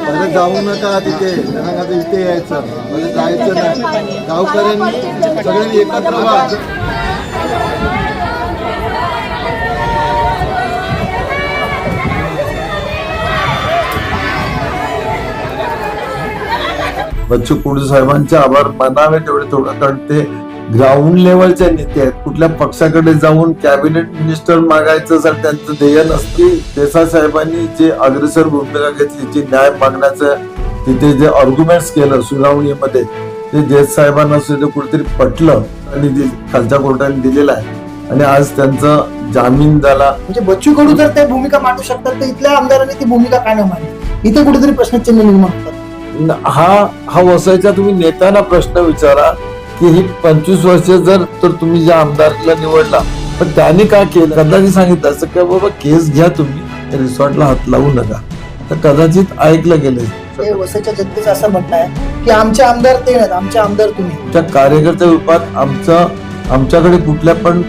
मला जाऊ नका तिथे. त्यांना इथे यायचं. मला जायचं नाही. गावकऱ्यांनी सगळ्यांनी एकत्र व्हा. बच्चू कडू साहेबांचे आभार. मानावे तेवढे थोडं कारण ते ग्राउंड लेवलचे नेते आहेत. कुठल्या पक्षाकडे जाऊन कॅबिनेट मिनिस्टर मागायचं जर त्यांचं ध्येय नसते देसाई साहेबांनी जे अग्रेसर भूमिका घेतली जी न्याय मागण्याचं तिथे जे आर्ग्युमेंट्स केलं सुनावणीमध्ये ते देस साहेबांना सुद्धा कुठेतरी पटलं आणि खालच्या कोर्टाने दिलेलं आहे. आणि आज त्यांचा जामीन झाला. म्हणजे बच्चू कडू जर ते भूमिका मांडू शकतात तर इथल्या आमदारांनी ती भूमिका काय नाही मांडली? इथे कुठेतरी प्रश्नचिन्ह निर्माण होतात. हा हा वसायचा तुम्ही नेत्यांना प्रश्न विचारा. की ही पंचवीस वर्ष जर तर तुम्ही ज्या आमदारला निवडला पण त्यांनी काय केलं? कदाचित सांगितलं असं की बाबा केस घ्या तुम्ही रिसॉर्टला हात लावू नका. तर कदाचित ऐकलं गेलं. ते वसईच्या जनतेचं असं म्हणणं आहे की आमचे आमदार ते नाहीत आमचे आमदार तुम्ही. त्या कार्यकर्त्या रूपात आमचं आमच्याकडे कुठल्या पण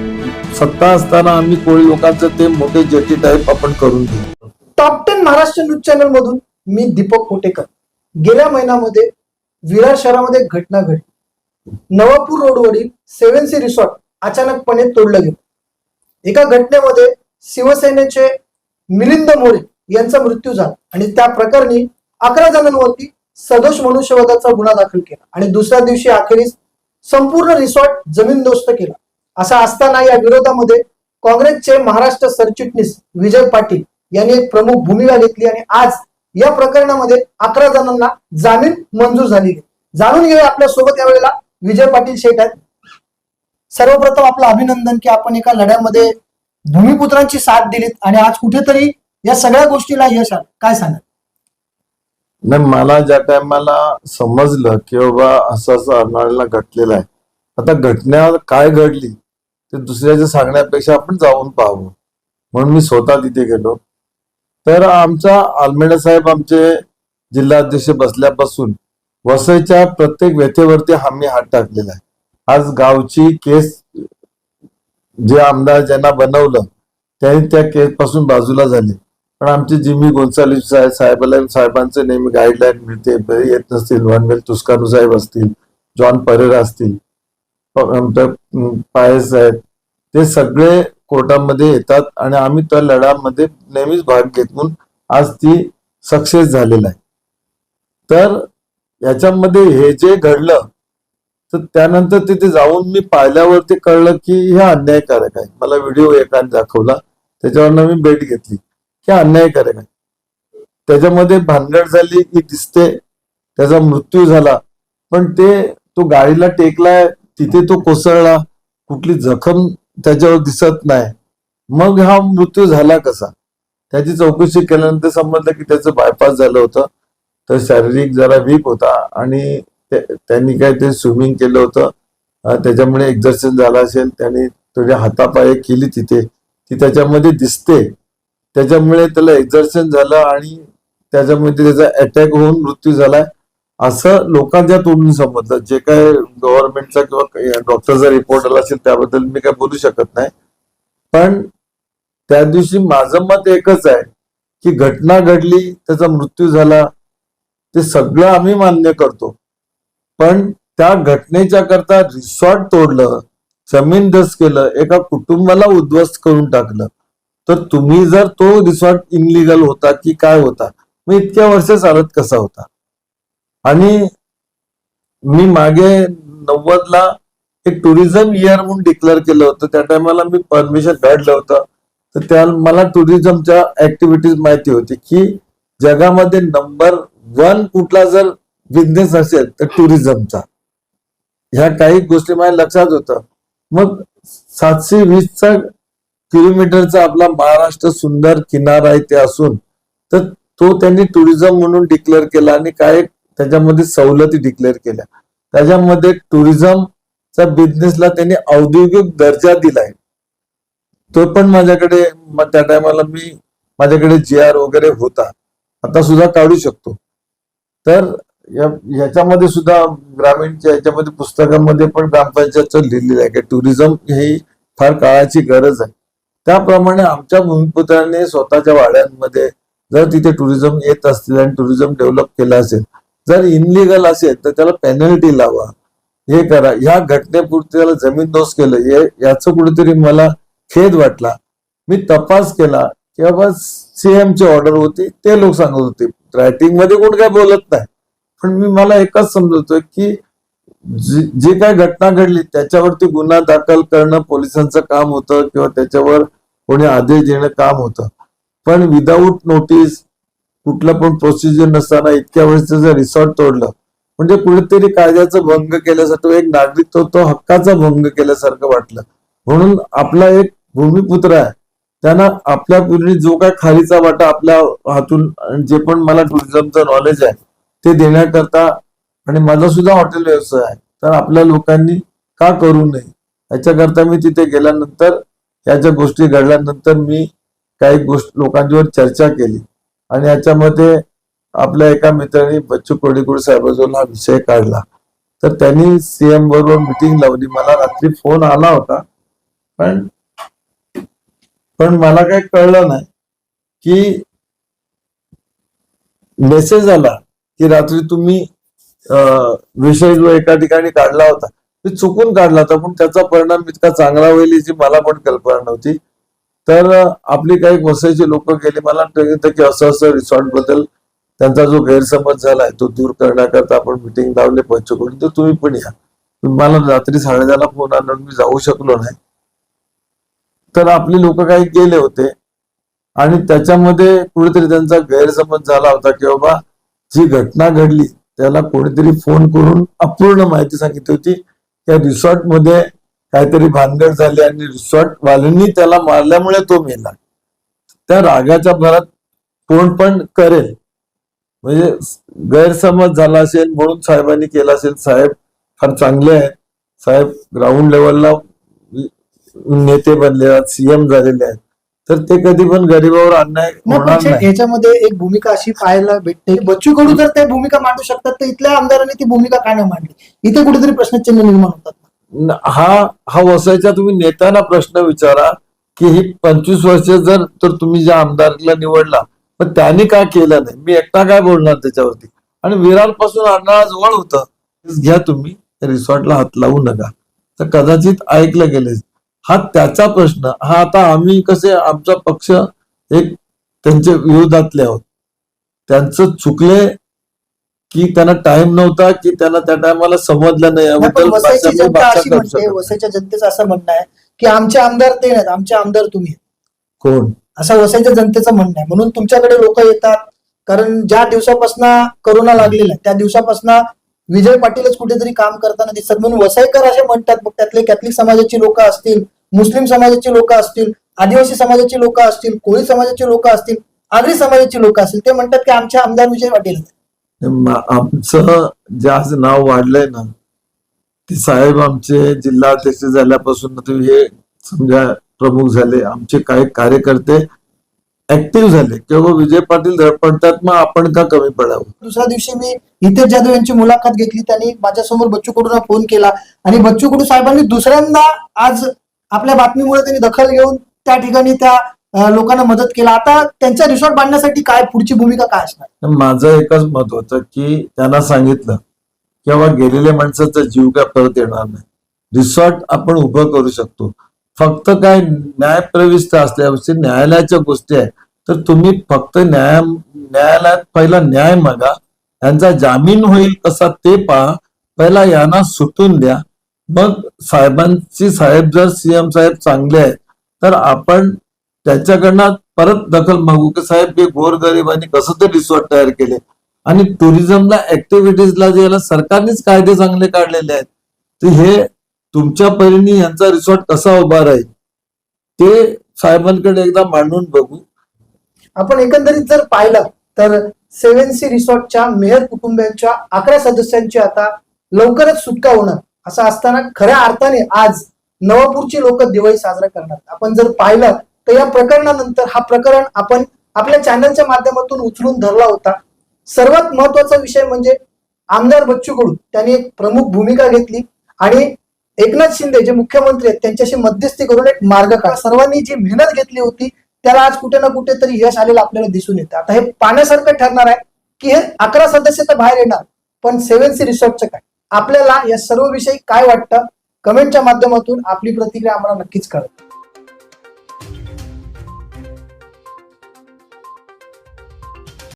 सत्ता असताना आम्ही कोळी लोकांचं ते मोठे जेटी टाईप आपण करून घेऊ. Top ten Maharashtra news channel मधून मी दीपक कोटेकर. गेल्या महिन्यामध्ये विरार शहरामध्ये घटना घडली. नवापूर रोडवरील सेव्हन सी रिसॉर्ट अचानकपणे तोडलं गेलं. एका घटनेमध्ये शिवसेनेचे मिलिंद मोरे यांचा मृत्यू झाला आणि त्या प्रकरणी अकरा जणांवरती सदोष मनुष्यवधाचा गुन्हा दाखल केला आणि दुसऱ्या दिवशी अखेरीस संपूर्ण रिसॉर्ट जमीनदोस्त केला. असा असताना या विरोधामध्ये काँग्रेसचे महाराष्ट्र सरचिटणीस विजय पाटील यांनी एक प्रमुख भूमिका घेतली आणि आज या प्रकरणामध्ये अकरा जणांना जामीन मंजूर झाली जाणून घेऊया आपल्यासोबत यावेळेला विजय पाटील शेठ आहेत. सर्वप्रथम आपलं अभिनंदन की आपण एका लढ्यामध्ये भूमिपुत्रांची साथ दिलीत आणि आज कुठेतरी या सगळ्या गोष्टीला यश आलं. काय सांगा नाही मला ज्या टायमाला समजलं की बाबा असं असं अर्नाळला घटलेलं आहे. आता घटना काय घडली ते दुसऱ्याच्या सांगण्यापेक्षा आपण जाऊन पाहावं म्हणून मी स्वतः तिथे गेलो. तर आमचा आलमेडा साहेब आमचे जिल्हाध्यक्ष बसल्यापासून वसईच्या प्रत्येक व्यथेवरती आम्ही हात टाकलेला आहे. आज गावची केस जे आमदार ज्यांना बनवलं त्यांनी त्या केस पासून बाजूला झाले. पण आमचे जिमी गोन्साली साहेब साहेबाला साहेबांचे नेहमी गाईडलाईन मिळते. येत नसतील. वनवेल तुस्कानू साहेब असतील जॉन परेरा असतील पायस साहेब ते सगळे कोर्टामध्ये येतात आणि आम्ही त्या लढ्यामध्ये नेहमीच भाग घेत म्हणून आज ती सक्सेस झालेला आहे. तर याच्यामध्ये हे जे घडलं तर त्यानंतर तिथे जाऊन मी पाहिल्यावरती कळलं की हे अन्यायकारक आहे. मला व्हिडिओ एकाने दाखवला त्याच्यावरनं मी भेट घेतली. की अन्यायकारक आहे. त्याच्यामध्ये भानगड झाली की दिसते त्याचा मृत्यू झाला. पण ते तो गाडीला टेकलाय तिथे तो कोसळला. कुठली जखम त्याच्यावर दिसत नाही. मग हा मृत्यू झाला कसा? त्याची चौकशी केल्यानंतर समजलं की त्याचं बायपास झालं होतं. तर शारीरिक जरा वीक होता आणि त्यांनी काय ते स्विमिंग केलं होतं. त्याच्यामुळे एक्झरसाइज झाला असेल त्याने थोडी हातापाय केली तिथे. ती त्याच्यामध्ये दिसते. त्याच्यामुळे त्याला एक्झर्शन झालं आणि त्याच्यामध्ये त्याचा अटॅक होऊन मृत्यू झालाय असं लोकांच्या तोंडून समजलं. जे काय गव्हर्नमेंटचा किंवा डॉक्टरचा रिपोर्ट आला असेल त्याबद्दल मी काय बोलू शकत नाही. पण त्या दिवशी माझं मत एकच आहे की घटना घडली त्याचा मृत्यू झाला. ते सगळं आम्ही मान्य करतो. पण त्या घटनेच्या करता रिसॉर्ट तोडलं जमीन दस केलं एका कुटुंबाला उद्ध्वस्त करून टाकलं. तर तुम्ही जर तो रिसॉर्ट इनलिगल होता की काय होता? मग इतक्या वर्ष चालत कसा होता? आणि मी मागे नव्वदला एक टुरिझम इयर म्हणून डिक्लेअर केलं होतं. त्या टायमाला मी परमिशन काढलं होतं. तर त्या मला टुरिझमच्या ऍक्टिव्हिटीज माहिती होती की जगामध्ये नंबर वन कुठला जर बिझनेस असेल तर टुरिझमचा ह्या काही गोष्टी माझ्या लक्षात होतं. मग सातशे वीसचा किलोमीटरचा आपला महाराष्ट्र सुंदर किनारा आहे ते असून तर तो त्यांनी टुरिझम म्हणून डिक्लेअर केला आणि काय त्याच्यामध्ये सवलती डिक्लेअर केल्या. त्याच्यामध्ये टुरिझमचा बिझनेसला त्यांनी औद्योगिक दर्जा दिलाय. तो पण माझ्याकडे त्या टायमाला मी माझ्याकडे जी आर वगैरे होता. आता सुद्धा काढू शकतो. तर या- याच्यामध्ये सुद्धा ग्रामीणच्या याच्यामध्ये पुस्तकामध्ये पण ग्रामपंचायतचं लिहिलेलं आहे की टुरिझम ही फार काळाची गरज आहे. त्याप्रमाणे आमच्या भूमिपुत्रांनी स्वतःच्या वाड्यांमध्ये जर तिथे टुरिझम येत असतील आणि टुरिझम डेव्हलप केला असेल जर इनलिगल असेल तर त्याला पेनल्टी लावा. हे करा. ह्या घटनेपुरती त्याला जमीन दोष केलं. हे याचं कुठेतरी मला खेद वाटला. मी तपास केला की बाबा सीएम ची ऑर्डर होती ते लोक सांगत होते. रायटिंगमध्ये कोण काय बोलत नाही. पण मी मला एकच समजतोय की जी जी काय घटना घडली त्याच्यावरती गुन्हा दाखल करणं पोलिसांचं काम होतं किंवा त्याच्यावर कोणी आदेश देणं काम होतं. पण विदाऊट नोटीस कुठलं पण प्रोसिजर नसताना इतक्या वेळेस जर रिसॉर्ट तोडलं. म्हणजे कुठेतरी कायद्याचा भंग केल्यासारखं एक नागरिक तो तो हक्काचा भंग केल्यासारखं वाटलं. म्हणून आपला एक भूमिपुत्र आहे. त्यांना आपल्या पूर्वी जो काय खालीचा वाटा आपल्या हातून जे पण मला टुरिझमचं नॉलेज आहे ते देण्याकरता आणि माझा सुद्धा हॉटेल व्यवसाय आहे. तर आपल्या लोकांनी का करू नये? याच्याकरता मी तिथे गेल्यानंतर या ज्या गोष्टी घडल्यानंतर मी काही गोष्ट लोकांच्यावर चर्चा केली. आणि याच्यामध्ये आपल्या एका मित्राने बच्चू कोडीकुड साहेबाजवळ हा विषय काढला. तर त्यांनी सीएम बरोबर मिटिंग लावली. मला रात्री फोन आला होता. पण पण मला काही कळलं नाही की मेसेज आला की रात्री तुम्ही विषय जो एका ठिकाणी काढला होता ते चुकून काढला होता पण त्याचा परिणाम इतका चांगला होईल याची मला पण कल्पना नव्हती. तर आपली काही वसईची लोक गेली मला सांगितलं की असं असं रिसॉर्टबद्दल त्यांचा जो गैरसमज झालाय तो दूर करण्याकरता आपण मिटिंग लावले पंचकडून तर तुम्ही पण या. मला रात्री साडेदहाला फोन आणून मी जाऊ शकलो नाही. तर आपली लोक काही गेले होते. आणि त्याच्यामध्ये कुठेतरी त्यांचा गैरसमज झाला होता की बाबा जी घटना घडली त्याला कोणीतरी फोन करून अपूर्ण माहिती सांगितली होती. त्या रिसॉर्टमध्ये काहीतरी भानगड झाली आणि रिसॉर्ट वाल्यांनी त्याला मारल्यामुळे तो मेला. त्या रागाच्या भरात कोण पण करेल म्हणजे गैरसमज झाला असेल म्हणून साहेबांनी केला असेल. साहेब फार चांगले आहेत. साहेब ग्राउंड लेवलला नेते बनले आहेत सीएम झालेले आहेत. तर ते कधी पण गरीबावर अन्याय होणार नाही. याच्यामध्ये एक भूमिका अशी पाहायला भेटते बच्चू कडू जर ते भूमिका मांडू शकतात तर इथल्या आमदारांनी ती भूमिका का नाही मांडली? इथे कुठेतरी प्रश्नचिन्ह निर्माण होतात हा हा वसायचा तुम्ही नेत्यांना प्रश्न विचारा की ही पंचवीस वर्ष जर तर तुम्ही ज्या आमदारला निवडला पण त्यांनी का केलं नाही? मी एकटा काय बोलणार त्याच्यावरती? आणि विरारपासून आणणारा जवळ होतं घ्या तुम्ही रिसॉर्टला हात लावू नका. तर कदाचित ऐकलं गेले हा त्याचा प्रश्न हा आता आम्ही कसे आमचा पक्ष एक त्यांच्या विरोधातले आहोत त्यांचं चुकले की त्यांना टाइम नव्हता की त्यांना त्या टायमाला समजलं नाही याबद्दल. वसईच्या जनतेचं असं म्हणणं आहे की आमचे आमदार ते नाहीत आमचे आमदार तुम्ही. कोण असं वसईच्या जनतेचं म्हणणं आहे म्हणून तुमच्याकडे लोक येतात कारण ज्या दिवसापासून करोना लागलेला आहे त्या दिवसापासून विजय पाटीलच कुठेतरी काम करताना दिसतात. म्हणून वसईकर असे म्हणतात मग त्यातले कॅथलिक समाजाची लोक असतील मुस्लिम समाजाची लोक असतील आदिवासी समाजाची लोक असतील कोळी समाजाची लोक असतील आगरी समाजाची लोक असतील ते म्हणतात की आमचे आमदार विजय पाटील आमचं जे आज नाव वाढलंय ना ते साहेब आमचे जिल्हा अध्यक्ष झाल्यापासून तुम्ही हे समजा प्रमुख झाले. आमचे काही कार्यकर्ते ऍक्टिव्ह झाले. किंवा विजय पाटील धडपडतात मग आपण का कमी पडावं? दुसऱ्या दिवशी मी हितेश जाधव यांची मुलाखत घेतली. त्यांनी माझ्यासमोर बच्चू कडूंना फोन केला. आणि बच्चू कडू साहेबांनी दुसऱ्यांदा आज आपल्या बातमीमुळे त्यांनी दखल घेऊन त्या ठिकाणी त्या लोकांना मदत केला. आता त्यांच्या रिसॉर्ट बांधण्यासाठी काय पुढची भूमिका काय असणार? माझं एकच मत होतं की त्यांना सांगितलं की बाबा गेलेल्या माणसाचा जीव काय परत येणार नाही. रिसॉर्ट आपण उभं करू शकतो. फक्त काय न्यायप्रविष्ट असल्यापासून न्यायालयाच्या गोष्टी आहेत. तर तुम्ही फक्त न्याय न्यायालयात पहिला न्याय मागा. यांचा जामीन होईल कसा ते पहा. पहिला यांना सुटून द्या. मग साहेबांची साहेब जर सीएम साहेब चांगले आहेत तर आपण त्याच्याकडनं परत दखल मागू की साहेब हे गोरगरिबांनी कसं ते रिसॉर्ट तयार केले? आणि टुरिझमला ऍक्टिव्हिटीजला जे सरकारनेच कायदे चांगले काढलेले आहेत. ते हे तुमच्या परीने यांचा रिसॉर्ट कसा उभा राहील? ते साहेबांकडे एकदा मांडून बघू. आपण एकंदरीत जर पाहिलं तर सेव्हन सी रिसॉर्टच्या मेयर कुटुंबियांच्या अकरा सदस्यांची आता लवकरच सुटका होणार. असं असताना खऱ्या अर्थाने आज नवापूरची लोक दिवाळी साजरा करणार. आपण जर पाहिलं तर या प्रकरणानंतर हा प्रकरण आपण आपल्या चॅनलच्या माध्यमातून उचलून धरला होता. सर्वात महत्त्वाचा विषय म्हणजे आमदार बच्चू कडू त्यांनी एक प्रमुख भूमिका घेतली आणि एकनाथ शिंदे जे मुख्यमंत्री आहेत त्यांच्याशी मध्यस्थी करून एक मार्ग काढ. सर्वांनी जी मेहनत घेतली होती त्याला आज कुठे ना कुठे तरी यश आलेलं आपल्याला दिसून येतं. आता हे पाण्यासारखं ठरणार आहे की हे अकरा सदस्य तर बाहेर येणार पण सेव्हन सी रिसॉर्टचं काय? आपल्याला या सर्व विषयी काय वाटतं? कमेंटच्या माध्यमातून आपली प्रतिक्रिया आम्हाला नक्कीच कळतं